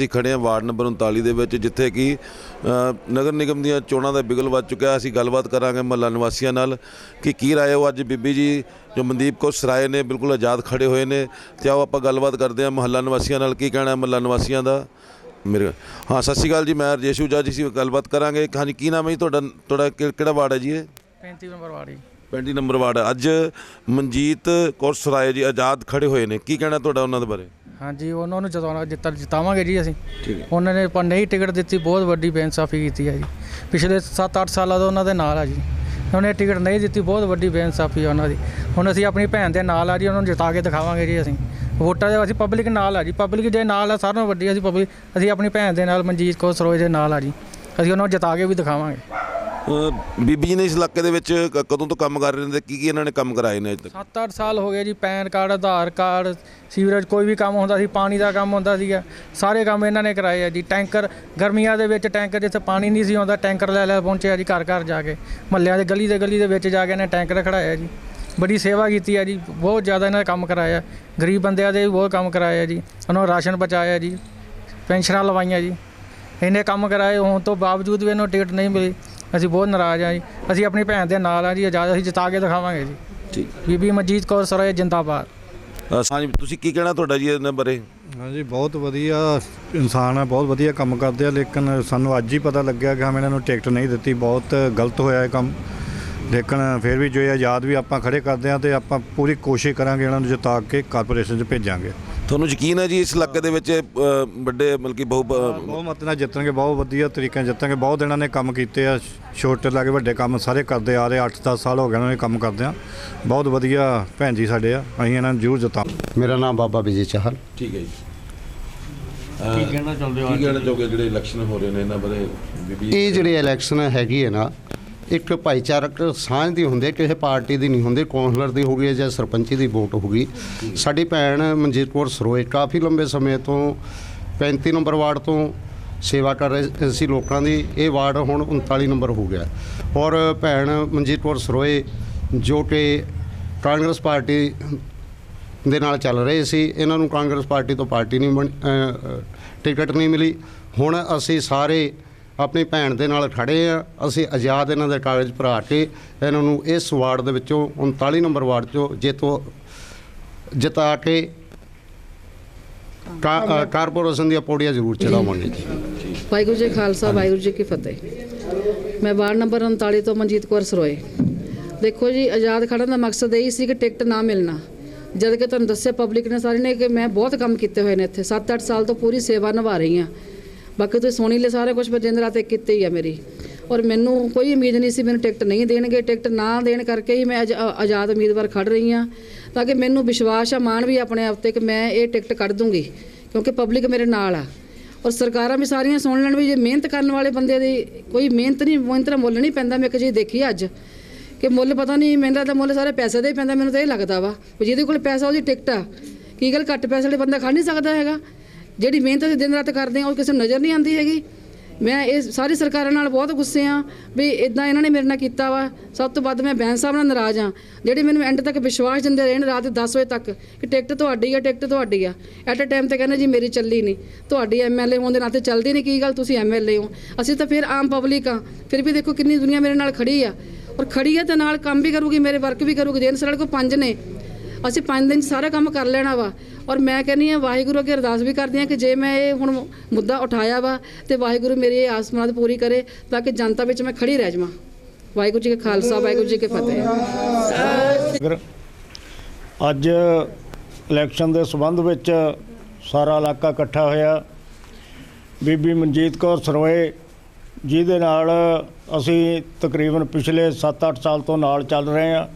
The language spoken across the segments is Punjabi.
ਅਸੀਂ ਖੜੇ ਹਾਂ ਵਾਰਡ ਨੰਬਰ 39 ਦੇ ਵਿੱਚ ਜਿੱਥੇ ਕਿ ਨਗਰ ਨਿਗਮ ਦੀਆਂ ਚੋਣਾਂ ਦਾ ਬਿਗਲ ਵੱਜ ਚੁੱਕਿਆ। ਅਸੀਂ ਗੱਲਬਾਤ ਕਰਾਂਗੇ ਮਹੱਲਾ ਨਿਵਾਸੀਆਂ ਨਾਲ ਕਿ ਕੀ ਰਾਏ ਹੋ ਅੱਜ ਬੀਬੀ ਜੀ ਜੋ ਮਨਦੀਪ ਕੌਰ ਸਰਾਏ ਨੇ ਬਿਲਕੁਲ ਆਜ਼ਾਦ ਖੜੇ ਹੋਏ ਨੇ। ਤੇ ਆਓ ਆਪਾਂ ਗੱਲਬਾਤ ਕਰਦੇ ਹਾਂ ਮਹੱਲਾ ਨਿਵਾਸੀਆਂ ਨਾਲ ਕੀ ਕਹਿਣਾ ਹੈ ਮਹੱਲਾ ਨਿਵਾਸੀਆਂ ਦਾ? ਮੇਰੇ ਹਾਂ ਸਤਿ ਸ਼੍ਰੀ ਅਕਾਲ ਜੀ ਮੈਂ ਰਜੇਸ਼ ਊਜਾ ਜੀ ਸੀ ਗੱਲਬਾਤ ਕਰਾਂਗੇ। ਹਾਂਜੀ ਕੀ ਨਾਮ ਹੈ ਜੀ ਤੁਹਾਡਾ ਤੁਹਾਡਾ ਕਿ- ਕਿਹੜਾ ਵਾਰਡ ਹੈ ਜੀ ਇਹ? 35 ਨੰਬਰ ਵਾੜੀ 35 ਨੰਬਰ ਵਾਰਡ। ਅੱਜ ਮਨਜੀਤ ਕੌਰ ਸਰਾਏ ਜੀ ਆਜ਼ਾਦ ਖੜੇ ਹੋਏ ਨੇ। ਕੀ ਕਹਿਣਾ ਤੁਹਾਡਾ ਉਹਨਾਂ ਦੇ ਬਾਰੇ? ਹਾਂਜੀ ਉਹਨਾਂ ਨੂੰ ਜਿਤਾਉਣਾ ਜਿੱਤਾ ਜਿਤਾਵਾਂਗੇ ਜੀ ਅਸੀਂ। ਠੀਕ ਹੈ। ਉਹਨਾਂ ਨੇ ਪਰ ਨਹੀਂ ਟਿਕਟ ਦਿੱਤੀ ਬਹੁਤ ਵੱਡੀ ਬੇਇਨਸਾਫੀ ਕੀਤੀ ਹੈ ਜੀ। ਪਿਛਲੇ 7-8 ਸਾਲਾਂ ਤੋਂ ਉਹਨਾਂ ਦੇ ਨਾਲ ਆ ਜੀ। ਉਹਨੇ ਟਿਕਟ ਨਹੀਂ ਦਿੱਤੀ ਬਹੁਤ ਵੱਡੀ ਬੇਇਨਸਾਫੀ ਆ ਉਹਨਾਂ ਦੀ। ਹੁਣ ਅਸੀਂ ਆਪਣੀ ਭੈਣ ਦੇ ਨਾਲ ਆ ਜੀ ਉਹਨਾਂ ਨੂੰ ਜਿਤਾ ਕੇ ਦਿਖਾਵਾਂਗੇ ਜੀ ਅਸੀਂ। ਵੋਟਾਂ ਦੇ ਅਸੀਂ ਪਬਲਿਕ ਨਾਲ ਆ ਜੀ। ਪਬਲਿਕ ਜੇ ਨਾਲ ਆ ਸਾਰਿਆਂ ਨਾਲੋਂ ਵੱਡੀ ਅਸੀਂ ਪਬਲਿਕ ਅਸੀਂ ਆਪਣੀ ਭੈਣ ਦੇ ਨਾਲ ਮਨਜੀਤ ਕੌਰ ਸਰੋਜ ਦੇ ਨਾਲ ਆ ਜੀ। ਅਸੀਂ ਉਹਨਾਂ ਨੂੰ ਜਿਤਾ ਕੇ ਵੀ ਦਿਖਾਵਾਂਗੇ। ਬੀਬੀ ਨੇ ਇਸ ਇਲਾਕੇ ਦੇ ਵਿੱਚ ਕ- ਕਦੋਂ ਤੋਂ ਕੰਮ ਕਰ ਰਹੇ ਨੇ ਤੇ ਕੀ ਕੀ ਇਹਨਾਂ ਨੇ ਕੰਮ ਕਰਾਏ ਨੇ ਅਜੇ ਤੱਕ? 7-8 ਸਾਲ ਹੋ ਗਏ ਜੀ, PAN card, Aadhaar card, sewerage ਕੋਈ ਵੀ ਕੰਮ ਹੁੰਦਾ ਸੀ, ਪਾਣੀ ਦਾ ਕੰਮ ਹੁੰਦਾ ਸੀਗਾ। ਸਾਰੇ ਕੰਮ ਇਹਨਾਂ ਨੇ ਕਰਾਏ ਆ ਜੀ। ਟੈਂਕਰ, ਗਰਮੀਆਂ ਦੇ ਵਿੱਚ ਟੈਂਕਰ ਜਿੱਥੇ ਪਾਣੀ ਨਹੀਂ ਸੀ ਆਉਂਦਾ, ਟੈਂਕਰ ਲੈ ਲੈ ਪਹੁੰਚਿਆ ਜੀ ਘਰ ਘਰ ਜਾ ਕੇ। ਮਹੱਲਿਆਂ ਦੇ ਗਲੀ ਦੇ ਗਲੀ ਦੇ ਵਿੱਚ ਜਾ ਕੇ ਇਹਨੇ ਟੈਂਕਰ ਖੜਾਇਆ ਜੀ। ਬੜੀ ਸੇਵਾ ਕੀਤੀ ਹੈ ਜੀ। ਬਹੁਤ ਜ਼ਿਆਦਾ ਇਹਨਾਂ ਨੇ ਕੰਮ ਕਰਾਇਆ। ਗਰੀਬ ਬੰਦਿਆਂ ਦੇ ਵੀ ਬਹੁਤ ਕੰਮ ਕਰਾਇਆ ਜੀ। ਉਹਨਾਂ ਨੂੰ ਰਾਸ਼ਨ ਬਚਾਇਆ ਜੀ। ਪੈਨਸ਼ਨਾਂ ਲਵਾਈਆਂ ਜੀ। ਇਹਨੇ ਕੰਮ ਕਰਾਏ, ਹੋਣ ਤੋਂ ਬਾਵਜੂਦ ਵੀ ਇਹਨੂੰ ਟਿਕਟ ਨਹੀਂ ਮਿਲੀ। ਅਸੀਂ ਬਹੁਤ ਨਾਰਾਜ਼ ਆ ਜੀ। ਅਸੀਂ ਆਪਣੀ ਭੈਣ ਦੇ ਨਾਲ ਆ ਜੀ ਆਜ਼ਾਦ ਅਸੀਂ ਜਿਤਾ ਕੇ ਦਿਖਾਵਾਂਗੇ ਜੀ। ਠੀਕ। ਬੀਬੀ ਮਨਜੀਤ ਕੌਰ ਸਰਾਏ ਜਿੰਦਾਬਾਦ। ਹਾਂਜੀ ਤੁਸੀਂ ਕੀ ਕਹਿਣਾ ਤੁਹਾਡਾ ਜੀ ਇਹਨਾਂ ਬਾਰੇ? ਹਾਂਜੀ ਬਹੁਤ ਵਧੀਆ ਇਨਸਾਨ ਹੈ ਬਹੁਤ ਵਧੀਆ ਕੰਮ ਕਰਦੇ ਆ ਲੇਕਿਨ ਸਾਨੂੰ ਅੱਜ ਹੀ ਪਤਾ ਲੱਗਿਆ ਕਿ ਹਮ ਇਹਨਾਂ ਨੂੰ ਟਿਕਟ ਨਹੀਂ ਦਿੱਤੀ। ਬਹੁਤ ਗਲਤ ਹੋਇਆ ਇਹ ਕੰਮ। ਲੇਕਿਨ ਫਿਰ ਵੀ ਜੋ ਇਹ ਆਜ਼ਾਦ ਵੀ ਆਪਾਂ ਖੜੇ ਕਰਦੇ ਆ ਤੇ ਆਪਾਂ ਪੂਰੀ ਕੋਸ਼ਿਸ਼ ਕਰਾਂਗੇ ਇਹਨਾਂ ਨੂੰ ਜਿਤਾ ਕੇ ਕਾਰਪੋਰੇਸ਼ਨ 'ਚ ਭੇਜਾਂਗੇ। ਤੁਹਾਨੂੰ ਯਕੀਨ ਹੈ ਜੀ ਇਸ ਇਲਾਕੇ ਦੇ ਵਿੱਚ ਅ, ਵੱਡੇ ਬਲਕਿ ਬਹੁ ਬ- ਬਹੁਤ ਮਤ ਨਾਲ ਜਿੱਤਣਗੇ ਬਹੁਤ ਵਧੀਆ ਤਰੀਕੇ ਨਾਲ ਜਿੱਤਾਂਗੇ ਬਹੁਤ ਇਹਨਾਂ ਨੇ ਕੰਮ ਕੀਤੇ ਆ ਛੋਟੇ ਲਾਗੇ ਵੱਡੇ ਕੰਮ ਸਾਰੇ ਕਰਦੇ ਆ ਰਹੇ 8-10 ਸਾਲ ਹੋ ਗਏ ਉਹਨਾਂ ਨੇ ਕੰਮ ਕਰਦੇ ਆ। ਬਹੁਤ ਵਧੀਆ ਭੈਣ ਜੀ ਸਾਡੇ ਆ ਅਸੀਂ ਇਹਨਾਂ ਨੂੰ ਜ਼ਰੂਰ ਜਿਤਾਂ ਮੇਰਾ ਨਾਮ ਬਾਬਾ ਵਿਜੇ ਚਾਹਲ। ਠੀਕ ਹੈ ਜੀ। ਕੀ ਕਹਿਣਾ ਚਾਹੁੰਦੇ ਹੋ ਕੀ ਕਹਿਣਾ ਚਾਹੋਗੇ ਜਿਹੜੇ ਇਲੈਕਸ਼ਨ ਹੋ ਰਹੇ ਨੇ ਇਹਨਾਂ ਬਾਰੇ? ਬੀਬੀ ਇਹ ਜਿਹੜੇ ਇਲੈਕਸ਼ਨ ਹੈਗੀ ਹੈ ਨਾ ਇੱਕ ਭਾਈਚਾਰਕ ਸਾਂਝ ਦੀ ਹੁੰਦੇ ਕਿਸੇ ਪਾਰਟੀ ਦੀ ਨਹੀਂ ਹੁੰਦੀ, ਕੌਂਸਲਰ ਦੀ ਹੋ ਗਈ ਜਾਂ ਸਰਪੰਚੀ ਦੀ ਵੋਟ ਹੋ ਗਈ। ਸਾਡੀ ਭੈਣ ਮਨਜੀਤ ਕੌਰ ਸਰੋਏ ਕਾਫੀ ਲੰਬੇ ਸਮੇਂ ਤੋਂ 35 ਨੰਬਰ ਵਾਰਡ ਤੋਂ ਸੇਵਾ ਕਰ ਰਹੇ ਸੀ ਲੋਕਾਂ ਦੀ। ਇਹ ਵਾਰਡ ਹੁਣ 39 ਨੰਬਰ ਹੋ ਗਿਆ। ਔਰ ਭੈਣ ਮਨਜੀਤ ਕੌਰ ਸਰੋਏ ਜੋ ਕਿ ਕਾਂਗਰਸ ਪਾਰਟੀ ਦੇ ਨਾਲ ਚੱਲ ਰਹੇ ਸੀ, ਇਹਨਾਂ ਨੂੰ ਕਾਂਗਰਸ ਪਾਰਟੀ ਤੋਂ ਪਾਰਟੀ ਨਹੀਂ ਬਣ- ਟਿਕਟ ਨਹੀਂ ਮਿਲੀ। ਹੁਣ ਅਸੀਂ ਸਾਰੇ ਆਪਣੀ ਭੈਣ ਦੇ ਨਾਲ ਖੜੇ ਆ। ਅਸੀਂ ਆਜ਼ਾਦ ਇਹਨਾਂ ਦੇ ਕਾਗਜ਼ ਭਰਾ ਕੇ ਇਹਨਾਂ ਨੂੰ ਇਸ ਵਾਰਡ ਦੇ ਵਿੱਚੋਂ 39 ਨੰਬਰ ਵਾਰਡ ਚੋਂ ਜੇਤੂ ਜਿਤਾ ਕੇ ਕਾਰਪੋਰੇਸ਼ਨ ਦੀਆਂ ਪੌੜੀਆਂ ਜ਼ਰੂਰ ਚੜਾਵਾਂਗੇ ਜੀ। ਵਾਹਿਗੁਰੂ ਜੀ ਖਾਲਸਾ, ਵਾਹਿਗੁਰੂ ਜੀ ਕੀ ਫਤਿਹ। ਮੈਂ ਵਾਰਡ ਨੰਬਰ 39 ਤੋਂ ਮਨਜੀਤ ਕੌਰ ਸਰੋਏ। ਦੇਖੋ ਜੀ, ਆਜ਼ਾਦ ਖੜਨ ਦਾ ਮਕਸਦ ਇਹ ਸੀ ਕਿ ਟਿਕਟ ਨਾ ਮਿਲਣਾ। ਜਦ ਕਿ ਤੁਹਾਨੂੰ ਦੱਸਿਆ ਪਬਲਿਕ ਨੇ ਸਾਰੇ ਨੇ ਕਿ ਮੈਂ ਬਹੁਤ ਕੰਮ ਕੀਤੇ ਹੋਏ ਨੇ ਇੱਥੇ। 7-8 ਸਾਲ ਤੋਂ ਪੂਰੀ ਸੇਵਾ ਨਿਭਾ ਰਹੀ ਹਾਂ। ਬਾਕੀ ਤੁਸੀਂ ਸੁਣੀ ਲੈ ਸਾਰਾ ਕੁਝ ਮੈਂ ਦਿਨ ਰਾਤ ਕੀਤੀ ਹੀ ਆ ਮੇਰੀ। ਔਰ ਮੈਨੂੰ ਕੋਈ ਉਮੀਦ ਨਹੀਂ ਸੀ, ਮੈਨੂੰ ਟਿਕਟ ਨਹੀਂ ਦੇਣਗੇ। ਟਿਕਟ ਨਾ ਦੇਣ ਕਰਕੇ ਹੀ ਮੈਂ ਅੱਜ ਆਜ਼ਾਦ ਉਮੀਦਵਾਰ ਖੜ ਰਹੀ ਹਾਂ। ਤਾਂ ਕਿ ਮੈਨੂੰ ਵਿਸ਼ਵਾਸ ਆ, ਮਾਣ ਵੀ ਆਪਣੇ ਆਪ ਤੇ ਕਿ ਮੈਂ ਇਹ ਟਿਕਟ ਕੱਢ ਦੂੰਗੀ, ਕਿਉਂਕਿ ਪਬਲਿਕ ਮੇਰੇ ਨਾਲ ਆ। ਔਰ ਸਰਕਾਰਾਂ ਵੀ ਸਾਰੀਆਂ ਸੁਣ ਲੈਣ ਵੀ ਜੇ ਮਿਹਨਤ ਕਰਨ ਵਾਲੇ ਬੰਦੇ ਦੀ ਕੋਈ ਮਿਹਨਤ ਨਹੀਂ ਮਿਹਨਤ ਦਾ ਮੁੱਲ ਨਹੀਂ ਪੈਂਦਾ। ਮੈਂ ਇੱਕ ਚੀਜ਼ ਦੇਖੀ ਅੱਜ, ਕਿ ਮੁੱਲ ਪਤਾ ਨਹੀਂ ਮਿਹਨਤ ਦਾ ਮੁੱਲ ਸਾਰੇ ਪੈਸੇ ਦਾ ਹੀ ਪੈਂਦਾ, ਮੈਨੂੰ ਤਾਂ ਇਹ ਲੱਗਦਾ ਵਾ ਵੀ ਜਿਹਦੇ ਕੋਲ ਪੈਸਾ ਉਹਦੀ ਟਿਕਟ ਆ। ਕੀ ਗੱਲ ਘੱਟ ਪੈਸੇ ਵਾਲੇ ਬੰਦਾ ਖੜ ਨਹੀਂ ਸਕਦਾ ਹੈਗਾ? ਜਿਹੜੀ ਮਿਹਨਤ ਅਸੀਂ ਦਿਨ ਰਾਤ ਕਰਦੇ ਆ ਉਹ ਕਿਸੇ ਨੂੰ ਨਜ਼ਰ ਨਹੀਂ ਆਉਂਦੀ ਹੈਗੀ। ਮੈਂ ਇਹ ਸਾਰੀ ਸਰਕਾਰਾਂ ਨਾਲ ਬਹੁਤ ਗੁੱਸੇ ਆ ਵੀ ਇਦਾਂ ਇਹਨਾਂ ਨੇ ਮੇਰੇ ਨਾਲ ਕੀਤਾ ਵਾ। ਸਭ ਤੋਂ ਵੱਧ ਮੈਂ ਬੈਂਸ ਸਾਹਿਬ ਨਾਲ ਨਾਰਾਜ਼ ਆ ਜਿਹੜੇ ਮੈਨੂੰ ਐਂਡ ਤੱਕ ਵਿਸ਼ਵਾਸ ਦਿੰਦੇ ਰਹੇ ਨੇ ਰਾਤ ਦੇ 10 ਵਜੇ ਤੱਕ ਕਿ ਟਿਕਟ ਤੁਹਾਡੀ ਆ, ਟਿਕਟ ਤੁਹਾਡੀ ਆ। ਐਟ ਅ ਟਾਈਮ ਤੇ ਕਹਿੰਦੇ ਜੀ ਮੇਰੀ ਚੱਲੀ ਨਹੀਂ। ਤੁਹਾਡੀ ਐਮਐਲਏ ਹੋਣ ਦੇ ਨਾਤੇ ਚੱਲਦੀ ਨਹੀਂ, ਕੀ ਗੱਲ? ਤੁਸੀਂ ਐਮਐਲਏ ਹੋ। ਅਸੀਂ ਤਾਂ ਫਿਰ ਆਮ ਪਬਲਿਕ ਆ ਫਿਰ ਵੀ ਦੇਖੋ ਕਿੰਨੀ ਦੁਨੀਆ ਮੇਰੇ ਨਾਲ ਖੜੀ ਆ। ਔਰ ਖੜੀ ਆ ਤੇ ਨਾਲ ਕੰਮ ਵੀ ਕਰੂਗੀ, ਮੇਰੇ ਵਰਕ ਵੀ ਕਰੂਗੀ। ਦਿਨ ਸਾਡੇ ਕੋਲ ਪੰਜ ਨੇ। ਅਸੀਂ ਪੰਜ ਦਿਨ ਸਾਰਾ ਕੰਮ ਕਰ ਲੈਣਾ ਵਾ। ਔਰ ਮੈਂ ਕਹਿੰਦੀ ਆ ਵਾਹਿਗੁਰੂ ਅੱਗੇ ਅਰਦਾਸ ਵੀ ਕਰਦੀ ਆ ਕਿ ਜੇ ਮੈਂ ਇਹ ਹੁਣ ਮੁੱਦਾ ਉਠਾਇਆ ਵਾ ਤੇ ਵਾਹਿਗੁਰੂ ਮੇਰੀ ਇਹ ਆਸ ਮੁਰਾਦ ਪੂਰੀ ਕਰੇ ਤਾਂ ਕਿ ਜਨਤਾ ਵਿੱਚ ਮੈਂ ਖੜੀ ਰਹਿ ਜਾਵਾਂ। ਵਾਹਿਗੁਰੂ ਜੀ ਕਾ ਖਾਲਸਾ, ਵਾਹਿਗੁਰੂ ਜੀ ਕੀ ਫਤਿਹ। ਅੱਜ ਇਲੈਕਸ਼ਨ ਦੇ ਸੰਬੰਧ ਵਿੱਚ ਸਾਰਾ ਇਲਾਕਾ ਇਕੱਠਾ ਹੋਇਆ, ਬੀਬੀ ਮਨਜੀਤ ਕੌਰ ਸਰੋਏ ਜਿਹਦੇ ਨਾਲ ਅਸੀਂ ਤਕਰੀਬਨ ਪਿਛਲੇ 7-8 ਸਾਲ ਤੋਂ ਨਾਲ ਚੱਲ ਰਹੇ ਹਾਂ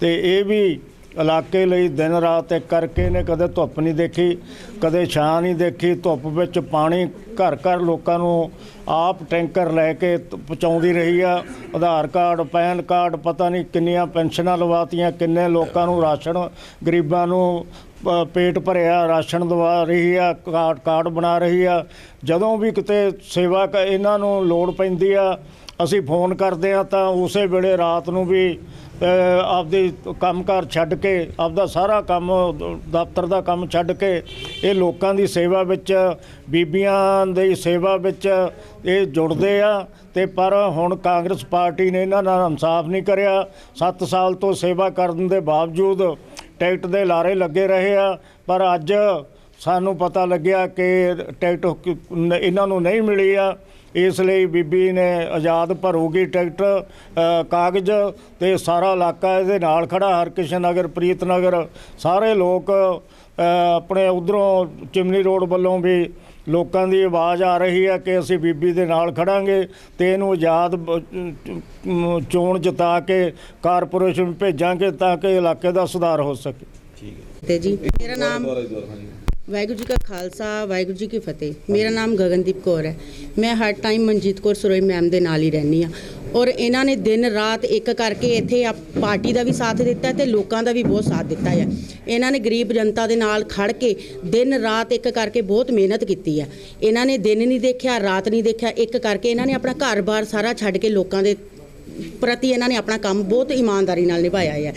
ਤੇ ਇਹ ਵੀ ਇਲਾਕੇ ਲਈ ਦਿਨ ਰਾਤ ਇੱਕ ਕਰਕੇ ਨੇ, ਕਦੇ ਧੁੱਪ ਨਹੀਂ ਦੇਖੀ, ਕਦੇ ਛਾਂ ਨਹੀਂ ਦੇਖੀ, ਧੁੱਪ ਵਿੱਚ ਪਾਣੀ ਘਰ ਘਰ ਲੋਕਾਂ ਨੂੰ ਆਪ ਟੈਂਕਰ ਲੈ ਕੇ ਪਹੁੰਚਾਉਂਦੀ ਰਹੀ ਆ। ਆਧਾਰ ਕਾਰਡ, ਪੈਨ ਕਾਰਡ, ਪਤਾ ਨਹੀਂ ਕਿੰਨੀਆਂ ਪੈਨਸ਼ਨਾਂ ਲਵਾਤੀਆਂ, ਕਿੰਨੇ ਲੋਕਾਂ ਨੂੰ ਰਾਸ਼ਨ, ਗਰੀਬਾਂ ਨੂੰ ਪੇਟ ਭਰਿਆ, ਰਾਸ਼ਨ ਦਵਾ ਰਹੀ ਆ, ਕਾਰਡ ਕਾਰਡ ਬਣਾ ਰਹੀ ਆ। ਜਦੋਂ ਵੀ ਕਿਤੇ ਸੇਵਾ ਕ- ਇਹਨਾਂ ਨੂੰ ਲੋੜ ਪੈਂਦੀ ਆ, ਅਸੀਂ ਫੋਨ ਕਰਦੇ ਆ ਤਾਂ ਉਸੇ ਵੇਲੇ ਰਾਤ ਨੂੰ ਵੀ ਆਪਦੀ ਕੰਮਕਾਰ ਛੱਡ ਕੇ, ਆਪਦਾ ਸਾਰਾ ਕੰਮ, ਦਫ਼ਤਰ ਦਾ ਕੰਮ ਛੱਡ ਕੇ, ਇਹ ਲੋਕਾਂ ਦੀ ਸੇਵਾ ਵਿੱਚ, ਬੀਬੀਆਂ ਦੀ ਸੇਵਾ ਵਿੱਚ ਇਹ ਜੁੜਦੇ ਆ। ਤੇ ਪਰ ਹੁਣ ਕਾਂਗਰਸ ਪਾਰਟੀ ਨੇ ਇਹਨਾਂ ਨਾਲ ਇਨਸਾਫ ਨਹੀਂ ਕਰਿਆ। 7 ਸਾਲ ਤੋਂ ਸੇਵਾ ਕਰਨ ਦੇ ਬਾਵਜੂਦ ਟਿਕਟ ਦੇ ਲਾਰੇ ਲੱਗੇ ਰਹੇ ਆ। ਪਰ ਅੱਜ ਸਾਨੂੰ ਪਤਾ ਲੱਗਿਆ ਕਿ ਟਿਕਟ ਇਹਨਾਂ ਨੂੰ ਨਹੀਂ ਮਿਲੀ ਆ। ਇਸ ਲਈ ਬੀਬੀ ਨੇ ਆਜ਼ਾਦ ਭਰੂਗੀ ਟਿਕਟ ਕਾਗਜ਼ ਤੇ ਸਾਰਾ ਇਲਾਕਾ ਇਹਦੇ ਨਾਲ ਖੜਾ। ਹਰਕਿਸ਼ਨ ਨਗਰ ਪ੍ਰੀਤ ਨਗਰ ਸਾਰੇ ਲੋਕ ਆਪਣੇ ਉਧਰੋਂ ਚਿਮਨੀ ਰੋਡ ਵੱਲੋਂ ਵੀ ਲੋਕਾਂ ਦੀ ਆਵਾਜ਼ ਆ ਰਹੀ ਹੈ ਕਿ ਅਸੀਂ ਬੀਬੀ ਦੇ ਨਾਲ ਖੜਾਂਗੇ ਤੇ ਇਹਨੂੰ ਆਜ਼ਾਦ ਚੋਣ ਜਿਤਾ ਕੇ ਕਾਰਪੋਰੇਸ਼ਨ ਭੇਜਾਂਗੇ ਤਾਂ ਕਿ ਇਲਾਕੇ ਦਾ ਸੁਧਾਰ ਹੋ ਸਕੇ। ਤੇ ਜੀ ਮੇਰਾ ਨਾਮ ਵਾਹਿਗੁਰੂ ਜੀ ਕਾ ਖਾਲਸਾ, ਵਾਹਿਗੁਰੂ ਜੀ ਕੀ ਫਤਿਹ। ਮੇਰਾ ਨਾਮ ਗਗਨਦੀਪ ਕੌਰ ਹੈ। ਮੈਂ ਹਰ ਟਾਈਮ ਮਨਜੀਤ ਕੌਰ ਸਰੋਈ ਮੈਮ ਦੇ ਨਾਲ ਹੀ ਰਹਿੰਦੀ ਆ ਔਰ ਇਹਨਾਂ ਨੇ ਦਿਨ ਰਾਤ ਇੱਕ ਕਰਕੇ ਇੱਥੇ ਆ ਪਾਰਟੀ ਦਾ ਵੀ ਸਾਥ ਦਿੱਤਾ ਤੇ ਲੋਕਾਂ ਦਾ ਵੀ ਬਹੁਤ ਸਾਥ ਦਿੱਤਾ ਹੈ। ਇਹਨਾਂ ਨੇ ਗਰੀਬ ਜਨਤਾ ਦੇ ਨਾਲ ਖੜ ਕੇ ਦਿਨ ਰਾਤ ਇੱਕ ਕਰਕੇ ਬਹੁਤ ਮਿਹਨਤ ਕੀਤੀ ਹੈ। ਇਹਨਾਂ ਨੇ ਦਿਨ ਨਹੀਂ ਦੇਖਿਆ, ਰਾਤ ਨਹੀਂ ਦੇਖਿਆ। ਇੱਕ ਕਰਕੇ ਇਹਨਾਂ ਨੇ ਆਪਣਾ ਘਰ-ਬਾਰ ਸਾਰਾ ਛੱਡ ਕੇ ਲੋਕਾਂ ਦੇ ਪ੍ਰਤੀ ਇਹਨਾਂ ਨੇ ਆਪਣਾ ਕੰਮ ਬਹੁਤ ਇਮਾਨਦਾਰੀ ਨਾਲ ਨਿਭਾਇਆ ਹੈ।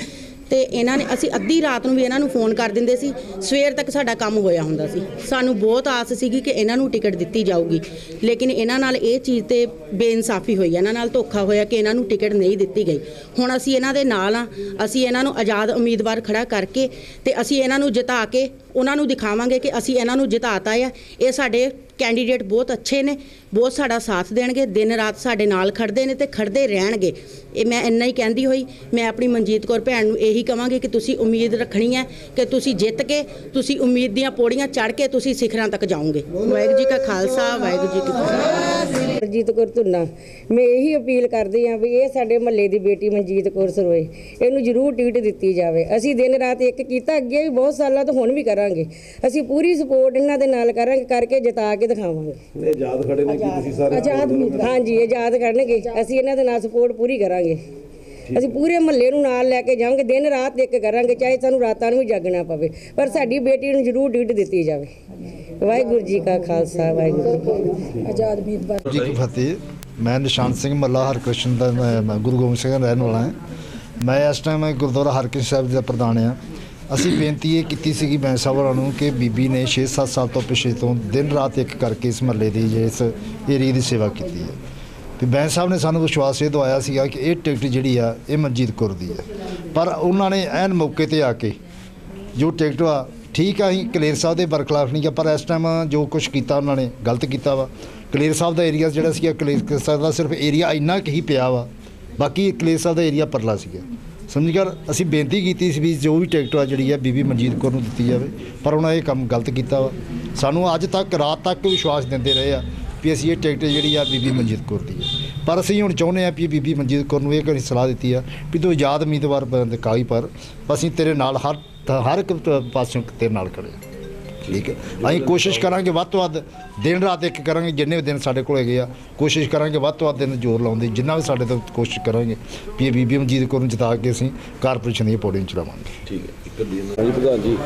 ਤੇ ਇਹਨਾਂ ਨੇ ਅਸੀਂ ਅੱਧੀ ਰਾਤ ਨੂੰ ਵੀ ਇਹਨਾਂ ਨੂੰ ਫੋਨ ਕਰ ਦਿੰਦੇ ਸੀ। ਸਵੇਰ ਤੱਕ ਸਾਡਾ ਕੰਮ ਹੋਇਆ ਹੁੰਦਾ ਸੀ। ਸਾਨੂੰ ਬਹੁਤ ਆਸ ਸੀਗੀ ਕਿ ਇਹਨਾਂ ਨੂੰ ਟਿਕਟ ਦਿੱਤੀ ਜਾਊਗੀ। ਲੇਕਿਨ ਇਹਨਾਂ ਨਾਲ ਇਹ ਚੀਜ਼ ਤੇ ਬੇਇਨਸਾਫੀ ਹੋਈ। ਇਹਨਾਂ ਨਾਲ ਧੋਖਾ ਹੋਇਆ ਕਿ ਇਹਨਾਂ ਨੂੰ ਟਿਕਟ ਨਹੀਂ ਦਿੱਤੀ ਗਈ। ਹੁਣ ਅਸੀਂ ਇਹਨਾਂ ਦੇ ਨਾਲ ਆ ਅਸੀਂ ਇਹਨਾਂ ਨੂੰ ਆਜ਼ਾਦ ਉਮੀਦਵਾਰ ਖੜਾ ਕਰਕੇ ਤੇ ਅਸੀਂ ਇਹਨਾਂ ਨੂੰ ਜਿਤਾ ਕੇ, ਉਹਨਾਂ ਨੂੰ ਦਿਖਾਵਾਂਗੇ ਕਿ ਅਸੀਂ ਇਹਨਾਂ ਨੂੰ ਜਿਤਾਤਾ ਆ। ਇਹ ਸਾਡੇ ਕੈਂਡੀਡੇਟ ਬਹੁਤ ਅੱਛੇ ਨੇ। ਬਹੁਤ ਸਾਡਾ ਸਾਥ ਦੇਣਗੇ ਦਿਨ ਰਾਤ ਸਾਡੇ ਨਾਲ ਖੜਦੇ ਨੇ ਤੇ ਖੜਦੇ ਰਹਿਣਗੇ। ਇਹ ਮੈਂ ਇੰਨਾ ਹੀ ਕਹਿੰਦੀ ਹੋਈ ਮੈਂ ਆਪਣੀ ਮਨਜੀਤ ਕੌਰ ਭੈਣ ਨੂੰ ਇਹੀ ਕਵਾਂਗੀ ਕਿ ਤੁਸੀਂ ਉਮੀਦ ਰੱਖਣੀ ਹੈ ਕਿ ਤੁਸੀਂ ਜਿੱਤ ਕੇ ਤੁਸੀਂ ਉਮੀਦ ਦੀਆਂ ਪੌੜੀਆਂ ਚੜ੍ਹ ਕੇ ਤੁਸੀਂ ਸਿਖਰਾਂ ਤੱਕ ਜਾਓਗੇ। ਵਾਹਿਗੁਰੂ ਜੀ ਕਾ ਖਾਲਸਾ ਵਾਹਿਗੁਰੂ ਜੀ ਕੀ ਫਤਿਹ। ਮਨਜੀਤ ਕੌਰ ਧੁੰਨਾ ਮੈਂ ਇਹੀ ਅਪੀਲ ਕਰਦੀ ਹਾਂ ਵੀ ਇਹ ਸਾਡੇ ਮਹੱਲੇ ਦੀ ਬੇਟੀ ਮਨਜੀਤ ਕੌਰ ਸਰੋਏ ਇਹਨੂੰ ਜ਼ਰੂਰ ਟਿਕਟ ਦਿੱਤੀ ਜਾਵੇ। ਅਸੀਂ ਦਿਨ ਰਾਤ ਇੱਕ ਕੀਤਾ ਅੱਗੇ ਵੀ ਬਹੁਤ ਸਾਲਾਂ ਤੋਂ ਹੁਣ ਵੀ ਕਰਾਂਗੇ। ਅਸੀਂ ਪੂਰੀ ਸਪੋਰਟ ਇਹਨਾਂ ਦੇ ਨਾਲ ਕਰਾਂਗੇ ਕਰਕੇ ਜਿਤਾ ਕੇ ਦਿਖਾਵਾਂਗੇ। ਇਹ ਆਜ਼ਾਦ ਖੜੇ ਨੇ ਤੁਸੀਂ ਸਾਰੇ ਆਜ਼ਾਦ ਹਾਂਜੀ ਆਜ਼ਾਦ ਕਰਨਗੇ। ਅਸੀਂ ਇਹਨਾਂ ਦੇ ਨਾਲ ਸਪੋਰਟ ਪੂਰੀ ਕਰਾਂਗੇ। ਅਸੀਂ ਪੂਰੇ ਮਹੱਲੇ ਨੂੰ ਨਾਲ ਲੈ ਕੇ ਜਾਵਾਂਗੇ ਦਿਨ ਰਾਤ ਇੱਕ ਕਰਾਂਗੇ ਚਾਹੇ ਸਾਨੂੰ ਰਾਤਾਂ ਨੂੰ ਵੀ ਜਾਗਣਾ ਪਵੇ ਪਰ ਸਾਡੀ ਬੇਟੀ ਨੂੰ ਜ਼ਰੂਰ ਟਿਕਟ ਦਿੱਤੀ ਜਾਵੇ। ਵਾਹਿਗੁਰੂ ਜੀ ਕਾ ਖਾਲਸਾ ਵਾਹਿਗੁਰੂ ਜੀ ਕੀ ਫਤਿਹ। ਆਜ਼ਾਦ ਉਮੀਦਵਾਰ ਜੀ ਕੀ ਫਤਿਹ। ਮੈਂ ਨਿਸ਼ਾਨ ਸਿੰਘ ਮੱਲਾ ਹਰਕ੍ਰਿਸ਼ਨ ਦਾ ਗੁਰੂ ਗੋਬਿੰਦ ਸਿੰਘ ਦਾ ਰਹਿਣ ਵਾਲਾ ਹਾਂ। ਮੈਂ ਇਸ ਟਾਈਮ ਗੁਰਦੁਆਰਾ ਹਰਕ੍ਰਿਸ਼ਨ ਸਾਹਿਬ ਜੀ ਦਾ ਪ੍ਰਧਾਨ ਹਾਂ। ਅਸੀਂ ਬੇਨਤੀ ਇਹ ਕੀਤੀ ਸੀਗੀ ਬੈਂਸ ਸਾਹਿਬ ਹੋਰਾਂ ਨੂੰ ਕਿ ਬੀਬੀ ਨੇ 6-7 ਸਾਲ ਤੋਂ ਪਿਛੇ ਤੋਂ ਦਿਨ ਰਾਤ ਇੱਕ ਕਰਕੇ ਇਸ ਮਹੱਲੇ ਦੀ ਇਸ ਏਰੀਏ ਦੀ ਸੇਵਾ ਕੀਤੀ ਹੈ। ਤੇ ਬੈਂਸ ਸਾਹਿਬ ਨੇ ਸਾਨੂੰ ਵਿਸ਼ਵਾਸ ਇਹ ਦਵਾਇਆ ਸੀਗਾ ਕਿ ਇਹ ਟਿਕਟ ਜਿਹੜੀ ਆ, ਇਹ ਮਨਜੀਤ ਕੌਰ ਦੀ ਹੈ। ਪਰ ਉਹਨਾਂ ਨੇ ਐਨ ਮੌਕੇ ਤੇ ਆ ਕੇ ਜੋ ਟਿਕਟ ਆ, ਠੀਕ ਆ ਅਸੀਂ ਕਲੇਰ ਸਾਹਿਬ ਦੇ ਬਰਖਲਾਫ ਨਹੀਂ ਗਾ ਪਰ ਇਸ ਟਾਈਮ ਜੋ ਕੁਝ ਕੀਤਾ ਉਹਨਾਂ ਨੇ ਗਲਤ ਕੀਤਾ ਵਾ। ਕਲੇਰ ਸਾਹਿਬ ਦਾ ਏਰੀਆ ਜਿਹੜਾ ਸੀਗਾ, ਕਲੇਰ ਸਾਹਿਬ ਦਾ ਸਿਰਫ ਏਰੀਆ ਇੰਨਾ ਕੁ ਹੀ ਪਿਆ ਵਾ, ਬਾਕੀ ਕਲੇਰ ਸਾਹਿਬ ਦਾ ਏਰੀਆ ਪਰਲਾ ਸੀਗਾ। ਸਮਝ ਗੱਲ ਅਸੀਂ ਬੇਨਤੀ ਕੀਤੀ ਸੀ ਵੀ ਜੋ ਵੀ ਟਿਕਟ ਆ ਜਿਹੜੀ ਆ ਬੀਬੀ ਮਨਜੀਤ ਕੌਰ ਨੂੰ ਦਿੱਤੀ ਜਾਵੇ, ਪਰ ਉਹਨਾਂ ਇਹ ਕੰਮ ਗਲਤ ਕੀਤਾ ਵਾ ਸਾਨੂੰ ਅੱਜ ਤੱਕ, ਰਾਤ ਤੱਕ ਵਿਸ਼ਵਾਸ ਦਿੰਦੇ ਰਹੇ ਆ ਵੀ ਅਸੀਂ ਇਹ ਟਿਕਟ ਜਿਹੜੀ ਆ ਬੀਬੀ ਮਨਜੀਤ ਕੌਰ ਦੀ ਹੈ ਪਰ ਅਸੀਂ ਹੁਣ ਚਾਹੁੰਦੇ ਆ ਵੀ ਬੀਬੀ ਮਨਜੀਤ ਕੌਰ ਨੂੰ ਇਹ ਕਰੀ ਸਲਾਹ ਦਿੱਤੀ ਆ ਵੀ ਤੂੰ ਆਜ਼ਾਦ ਉਮੀਦਵਾਰ ਬਣ ਦੇ ਕਾਗਜ਼ ਪਰ ਅਸੀਂ ਤੇਰੇ ਨਾਲ ਹਰ ਹਰ ਇੱਕ ਪਾਸਿਓਂ ਤੇਰੇ ਨਾਲ ਖੜੇ ਹਾਂ। ਠੀਕ ਹੈ। ਅਸੀਂ ਕੋਸ਼ਿਸ਼ ਕਰਾਂਗੇ ਵੱਧ ਤੋਂ ਵੱਧ ਦਿਨ ਰਾਤ ਇੱਕ ਕਰਾਂਗੇ ਜਿੰਨੇ ਵੀ ਦਿਨ ਸਾਡੇ ਕੋਲ ਹੈਗੇ ਆ ਕੋਸ਼ਿਸ਼ ਕਰਾਂਗੇ ਵੱਧ ਤੋਂ ਵੱਧ ਦਿਨ ਜ਼ੋਰ ਲਾਉਂਦੇ ਜਿੰਨਾ ਵੀ ਸਾਡੇ ਤੋਂ ਕੋਸ਼ਿਸ਼ ਕਰਾਂਗੇ ਵੀ ਇਹ ਬੀਬੀ ਮਨਜੀਤ ਕੌਰ ਨੂੰ ਜਿਤਾ ਕੇ ਅਸੀਂ ਕਾਰਪੋਰੇਸ਼ਨ ਦੀਆਂ ਪੌੜੀਆਂ ਚੜਾਵਾਂਗੇ ਠੀਕ ਹੈ ਇੱਕ ਦੀ ਹਾਂਜੀ ਪ੍ਰਧਾਨ ਜੀ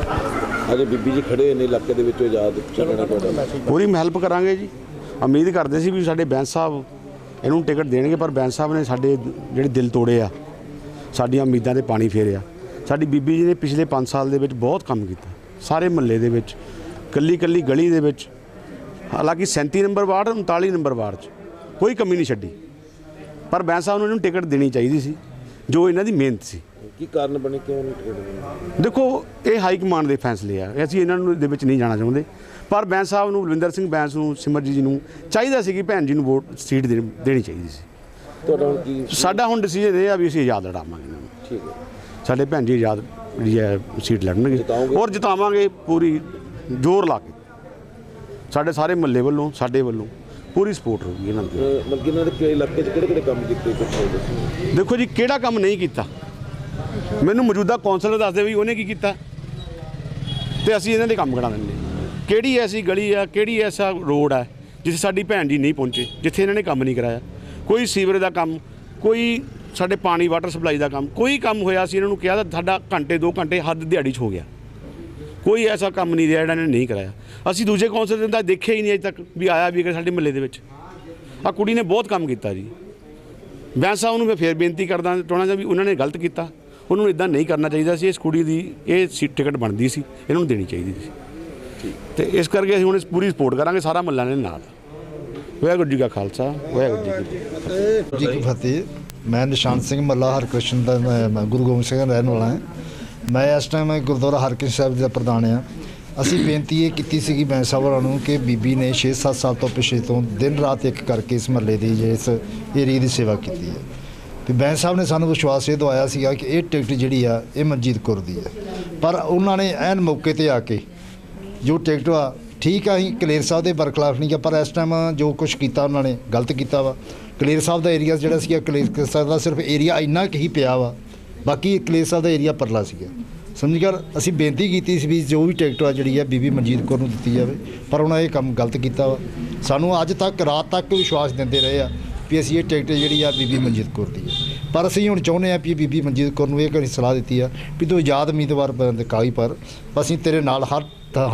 ਅੱਜ ਬੀਬੀ ਜੀ ਖੜੇ ਨੇ ਇਲਾਕੇ ਦੇ ਵਿੱਚ ਆਜ਼ਾਦ ਚੱਲਣਾ ਤੁਹਾਡਾ। ਪੂਰੀ ਹੈਲਪ ਕਰਾਂਗੇ ਜੀ। ਉਮੀਦ ਕਰਦੇ ਸੀ ਵੀ ਸਾਡੇ ਬੈਂਸ ਸਾਹਿਬ ਇਹਨੂੰ ਟਿਕਟ ਦੇਣਗੇ ਪਰ ਬੈਂਸ ਸਾਹਿਬ ਨੇ ਸਾਡੇ ਜਿਹੜੇ ਦਿਲ ਤੋੜੇ ਆ ਸਾਡੀਆਂ ਉਮੀਦਾਂ ਤੇ ਪਾਣੀ ਫੇਰਿਆ। ਸਾਡੀ ਬੀਬੀ ਜੀ ਨੇ ਪਿਛਲੇ 5 ਸਾਲ ਦੇ ਵਿੱਚ ਬਹੁਤ ਕੰਮ ਕੀਤਾ। ਸਾਰੇ ਮਹੱਲੇ ਦੇ ਵਿੱਚ ਕੱਲੀ ਕੱਲੀ ਗਲੀ ਦੇ ਵਿੱਚ ਹਾਲਾਂਕਿ 37 ਨੰਬਰ ਵਾਰਡ 39 ਨੰਬਰ ਵਾਰਡ 'ਚ ਕੋਈ ਕਮੀ ਨਹੀਂ ਛੱਡੀ। ਪਰ ਬੈਂਸ ਸਾਹਿਬ ਨੂੰ ਇਹਨੂੰ ਟਿਕਟ ਦੇਣੀ ਚਾਹੀਦੀ ਸੀ ਜੋ ਇਹਨਾਂ ਦੀ ਮਿਹਨਤ ਸੀ। ਕੀ ਕਾਰਨ ਬਣੇ ਕਿਉਂ ਨਹੀਂ ਟਿਕਟ ਮਿਲੀ? ਦੇਖੋ ਇਹ ਹਾਈ ਕਮਾਂਡ ਦੇ ਫੈਸਲੇ ਆ ਅਸੀਂ ਇਹਨਾਂ ਨੂੰ ਦੇ ਵਿੱਚ ਨਹੀਂ ਜਾਣਾ ਚਾਹੁੰਦੇ। ਪਰ ਬੈਂਸ ਸਾਹਿਬ ਨੂੰ ਬਲਵਿੰਦਰ ਸਿੰਘ ਬੈਂਸ ਨੂੰ ਸਿਮਰਜੀਤ ਜੀ ਨੂੰ ਚਾਹੀਦਾ ਸੀ ਕਿ ਭੈਣ ਜੀ ਨੂੰ ਵੋਟ ਸੀਟ ਦੇਣੀ ਦੇਣੀ ਚਾਹੀਦੀ ਸੀ। ਤੁਹਾਡਾ ਹੁਣ ਕੀ ਸਾਡਾ ਹੁਣ ਡਿਸੀਜਨ ਇਹ ਆ ਵੀ ਅਸੀਂ ਆਜ਼ਾਦ ਲੜਾਵਾਂਗੇ ਇਹਨਾਂ ਨੂੰ। ਠੀਕ ਹੈ। ਸਾਡੇ ਭੈਣ ਜੀ ਆਜ਼ਾਦ ਜਿਹੜੀ ਹੈ ਸੀਟ ਲੜਨਗੇ? ਔਰ ਜਿਤਾਵਾਂਗੇ ਪੂਰੀ ਜ਼ੋਰ ਲਾ ਕੇ। ਸਾਡੇ ਸਾਰੇ ਮਹੱਲੇ ਵੱਲੋਂ ਸਾਡੇ ਵੱਲੋਂ ਪੂਰੀ ਸਪੋਰਟ ਹੋਊਗੀ ਇਹਨਾਂ ਦੀ। ਮਤਲਬ ਕਿ ਇਹਨਾਂ ਦੇ ਕਿਹੜੇ ਇਲਾਕੇ 'ਚ ਕਿਹੜੇ ਕਿਹੜੇ ਕੰਮ ਕੀਤੇ ਕੁਝ ਦੇਖੋ ਜੀ ਕਿਹੜਾ ਕੰਮ ਨਹੀਂ ਕੀਤਾ? ਮੈਨੂੰ ਮੌਜੂਦਾ ਕੌਂਸਲਰ ਦੱਸ ਦੇ ਵੀ ਉਹਨੇ ਕੀ ਕੀਤਾ? ਤੇ ਅਸੀਂ ਇਹਨਾਂ ਦੇ ਕੰਮ ਕਰਾ ਦਿੰਦੇ। ਕਿਹੜੀ ਐਸੀ ਗਲੀ ਆ ਕਿਹੜੀ ਐਸਾ ਰੋਡ ਆ ਜਿੱਥੇ ਸਾਡੀ ਭੈਣ ਜੀ ਨਹੀਂ ਪਹੁੰਚੇ ਜਿੱਥੇ ਇਹਨਾਂ ਨੇ ਕੰਮ ਨਹੀਂ ਕਰਾਇਆ? ਕੋਈ ਸੀਵਰੇਜ ਦਾ ਕੰਮ ਕੋਈ ਸਾਡੇ ਪਾਣੀ ਵਾਟਰ ਸਪਲਾਈ ਦਾ ਕੰਮ, ਕੋਈ ਕੰਮ ਹੋਇਆ ਸੀ, ਇਹਨਾਂ ਨੂੰ ਕਿਹਾ ਤਾਂ ਸਾਡਾ ਘੰਟੇ 2 ਘੰਟੇ ਹੱਦ ਦਿਹਾੜੀ 'ਚ ਹੋ ਗਿਆ। ਕੋਈ ਐਸਾ ਕੰਮ ਨਹੀਂ ਰਿਹਾ ਜਿਹੜਾ ਇਹਨੇ ਨਹੀਂ ਕਰਾਇਆ। ਅਸੀਂ ਦੂਜੇ ਕੌਂਸਲ ਦੇ ਦਾ ਦੇਖਿਆ ਹੀ ਨਹੀਂ ਅਜੇ ਤੱਕ ਵੀ ਆਇਆ ਵੀ ਕਿ ਸਾਡੇ ਮਹੱਲੇ ਦੇ ਵਿੱਚ। ਆ ਕੁੜੀ ਨੇ ਬਹੁਤ ਕੰਮ ਕੀਤਾ ਜੀ। ਬੈਂਸ ਸਾਹਿਬ ਨੂੰ ਮੈਂ ਫੇਰ ਬੇਨਤੀ ਕਰਦਾ, ਚਾਹੁੰਦਾ ਵੀ ਉਹਨਾਂ ਨੇ ਗਲਤ ਕੀਤਾ। ਉਹਨਾਂ ਨੂੰ ਇਦਾਂ ਨਹੀਂ ਕਰਨਾ ਚਾਹੀਦਾ ਸੀ, ਇਸ ਕੁੜੀ ਦੀ ਇਹ ਸੀਟ ਟਿਕਟ ਬਣਦੀ ਸੀ, ਇਹਨਾਂ ਨੂੰ ਦੇਣੀ ਚਾਹੀਦੀ ਸੀ। ਤੇ ਇਸ ਕਰਕੇ ਅਸੀਂ ਹੁਣ ਇਸ ਪੂਰੀ ਸਪੋਰਟ ਕਰਾਂਗੇ ਸਾਰਾ ਮਹੱਲਾ ਨੇ ਨਾਲ। ਵਾਹਿਗੁਰੂ ਜੀ ਕਾ ਖਾਲਸਾ ਵਾਹਿਗੁਰੂ ਜੀ ਕੀ ਫਤਿਹ। ਮੈਂ ਨਿਸ਼ਾਨ ਸਿੰਘ ਮੱਲਾ, ਹਰਕ੍ਰਿਸ਼ਨ ਦਾ, ਮੈਂ- ਗੁਰੂ ਗੋਬਿੰਦ ਸਿੰਘ ਦਾ ਰਹਿਣ ਵਾਲਾ ਹਾਂ। ਮੈਂ ਇਸ ਟਾਈਮ ਗੁਰਦੁਆਰਾ ਹਰਕ੍ਰਿਸ਼ਨ ਸਾਹਿਬ ਜੀ ਦਾ ਪ੍ਰਧਾਨ ਹਾਂ। ਅਸੀਂ ਬੇਨਤੀ ਇਹ ਕੀਤੀ ਸੀਗੀ ਬੈਂਸ ਸਾਹਿਬ ਹੋਰਾਂ ਨੂੰ ਕਿ ਬੀਬੀ ਨੇ 6-7 ਸਾਲ ਤੋਂ ਪਿਛੇ ਤੋਂ ਦਿਨ ਰਾਤ ਇੱਕ ਕਰਕੇ ਇਸ ਮਹੱਲੇ ਦੀ ਇਸ ਏਰੀਏ ਦੀ ਸੇਵਾ ਕੀਤੀ ਹੈ। ਤੇ ਬੈਂਸ ਸਾਹਿਬ ਨੇ ਸਾਨੂੰ ਵਿਸ਼ਵਾਸ ਇਹ ਦਵਾਇਆ ਸੀਗਾ ਕਿ ਇਹ ਟਿਕਟ ਜਿਹੜੀ ਆ, ਇਹ ਮਨਜੀਤ ਕੌਰ ਦੀ ਹੈ। ਪਰ ਉਹਨਾਂ ਨੇ ਐਨ ਮੌਕੇ ਤੇ ਆ ਕੇ ਜੋ ਟਿਕਟ ਆ ਠੀਕ ਆ ਅਸੀਂ ਕਲੇਰ ਸਾਹਿਬ ਦੇ ਬਰਖਲਾਫ ਨਹੀਂ ਗਾ ਪਰ ਇਸ ਟਾਈਮ ਜੋ ਕੁਝ ਕੀਤਾ ਉਹਨਾਂ ਨੇ, ਗਲਤ ਕੀਤਾ ਵਾ। ਕਲੇਰ ਸਾਹਿਬ ਦਾ ਏਰੀਆ ਜਿਹੜਾ ਸੀਗਾ, ਕਲੇਰ ਸਾਹਿਬ ਦਾ ਸਿਰਫ ਏਰੀਆ ਇੰਨਾ ਕੁ ਹੀ ਪਿਆ ਵਾ, ਬਾਕੀ ਕਲੇਰ ਸਾਹਿਬ ਦਾ ਏਰੀਆ ਪਰਲਾ ਸੀਗਾ। ਸਮਝ ਗੱਲ? ਅਸੀਂ ਬੇਨਤੀ ਕੀਤੀ ਸੀ ਵੀ ਜੋ ਵੀ ਟਿਕਟ ਆ ਜਿਹੜੀ ਆ ਬੀਬੀ ਮਨਜੀਤ ਕੌਰ ਨੂੰ ਦਿੱਤੀ ਜਾਵੇ, ਪਰ ਉਹਨਾਂ ਇਹ ਕੰਮ ਗਲਤ ਕੀਤਾ ਵਾ। ਸਾਨੂੰ ਅੱਜ ਤੱਕ, ਰਾਤ ਤੱਕ ਵਿਸ਼ਵਾਸ ਦਿੰਦੇ ਰਹੇ ਆ ਵੀ ਅਸੀਂ ਇਹ ਟਿਕਟ ਜਿਹੜੀ ਆ ਬੀਬੀ ਮਨਜੀਤ ਕੌਰ ਦੀ ਹੈ ਪਰ ਅਸੀਂ ਹੁਣ ਚਾਹੁੰਦੇ ਆ ਵੀ ਬੀਬੀ ਮਨਜੀਤ ਕੌਰ ਨੂੰ ਇਹ ਕਰੀ ਸਲਾਹ ਦਿੱਤੀ ਆ ਵੀ ਤੂੰ ਆਜ਼ਾਦ ਉਮੀਦਵਾਰ ਬਣ ਦੇ ਕਾਗਜ਼ ਪਰ ਅਸੀਂ ਤੇਰੇ ਨਾਲ ਹਰ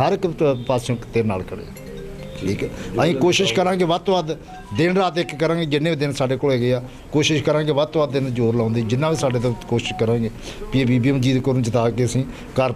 ਹਰ ਇੱਕ ਪਾਸਿਓਂ ਤੇਰੇ ਨਾਲ ਖੜੇ ਹਾਂ। ਠੀਕ ਹੈ ਅਸੀਂ ਕੋਸ਼ਿਸ਼ ਕਰਾਂਗੇ ਵੱਧ ਤੋਂ ਵੱਧ ਦਿਨ ਰਾਤ ਇੱਕ ਕਰਾਂਗੇ, ਜਿੰਨੇ ਵੀ ਦਿਨ ਸਾਡੇ ਕੋਲ ਹੈਗੇ ਆ, ਕੋਸ਼ਿਸ਼ ਕਰਾਂਗੇ ਵੱਧ ਤੋਂ ਵੱਧ ਦਿਨ ਜ਼ੋਰ ਲਾਉਂਦੇ ਜਿੰਨਾ ਵੀ ਸਾਡੇ ਤੋਂ ਕੋਸ਼ਿਸ਼ ਕਰਾਂਗੇ ਵੀ ਇਹ ਬੀਬੀ ਮਨਜੀਤ ਕੌਰ ਨੂੰ ਜਿਤਾ ਕੇ ਅਸੀਂ ਘਰ